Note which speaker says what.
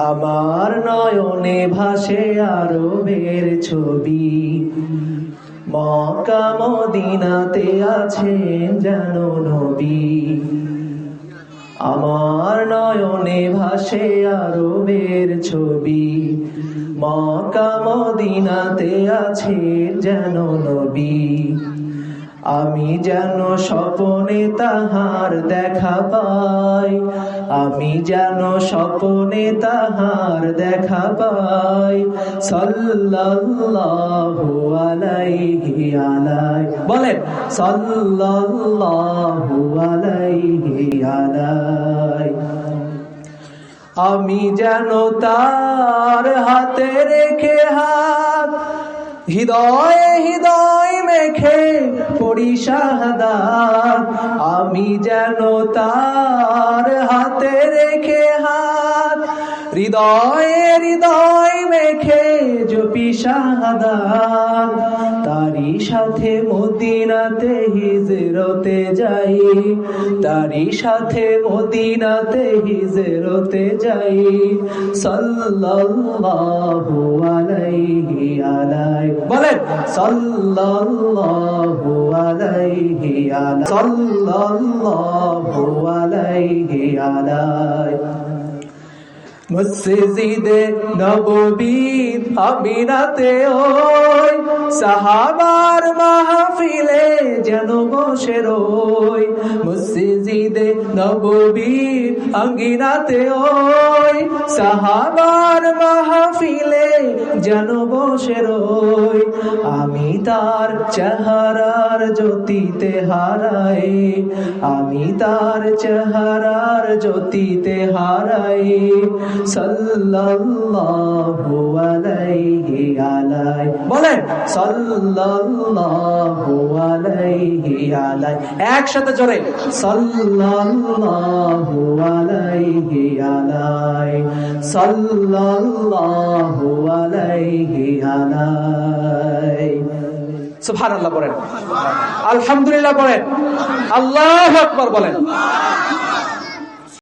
Speaker 1: আমার নয়নে ভাসে আরবের ছবি। মক্কা মদিনাতে আছেন যেন নবী। আমার নয়নে ভাসে আরবের ছবি। মক্কা মদিনাতে আছেন যেন নবী। আমি যেন স্বপনে তাহার দেখা পাই, আমি যেন স্বপনে তাহার দেখা পাই, সাল্লাল্লাহু বলেন, সাল্লাল্লাহু আমি যেন তার হাতে রেখে হাত, হৃদয়ে হৃদয় পড়ি শাহাদাত আমি যেন তার হাতে রেখে হাত হৃদয়ে হৃদয় মেখে জপি শাহাদাত। তারি সাথে মদিনাতে হিজরতে যাই তারি সাথে মদিনাতে হিজরতে যাই, সাল্লাল্লাহু আলাইহি আলাই বলেন, সাল্লাল্লাহু আলাইহি আলাই সাল্লাল্লাহু আলাইহি আলাই মসজিদে নববীর আমিনাতে ওই, সাহাবার মাহফিলে যেন বসে রই। মসজিদে নববীর আঙ্গিনাতে ওই, সাহাবার মাহফিলে যেন বসে রই। আমি তার চেহারার জ্যোতিতে হারাই। আমি তার চেহারার জ্যোতিতে হারাই। সাল্লাল্লাহু আলাইহি আলাই। বলেন, সাল্লাল্লাহু আলাইহি আলাই। একসাথে জোরে, সাল্লাল্লাহু আলাইহি আলাই। সাল্লাল্লাহু আলাইহি বলেন। আলহামদুলিল্লাহ বলেন। আল্লাহু আকবার বলেন।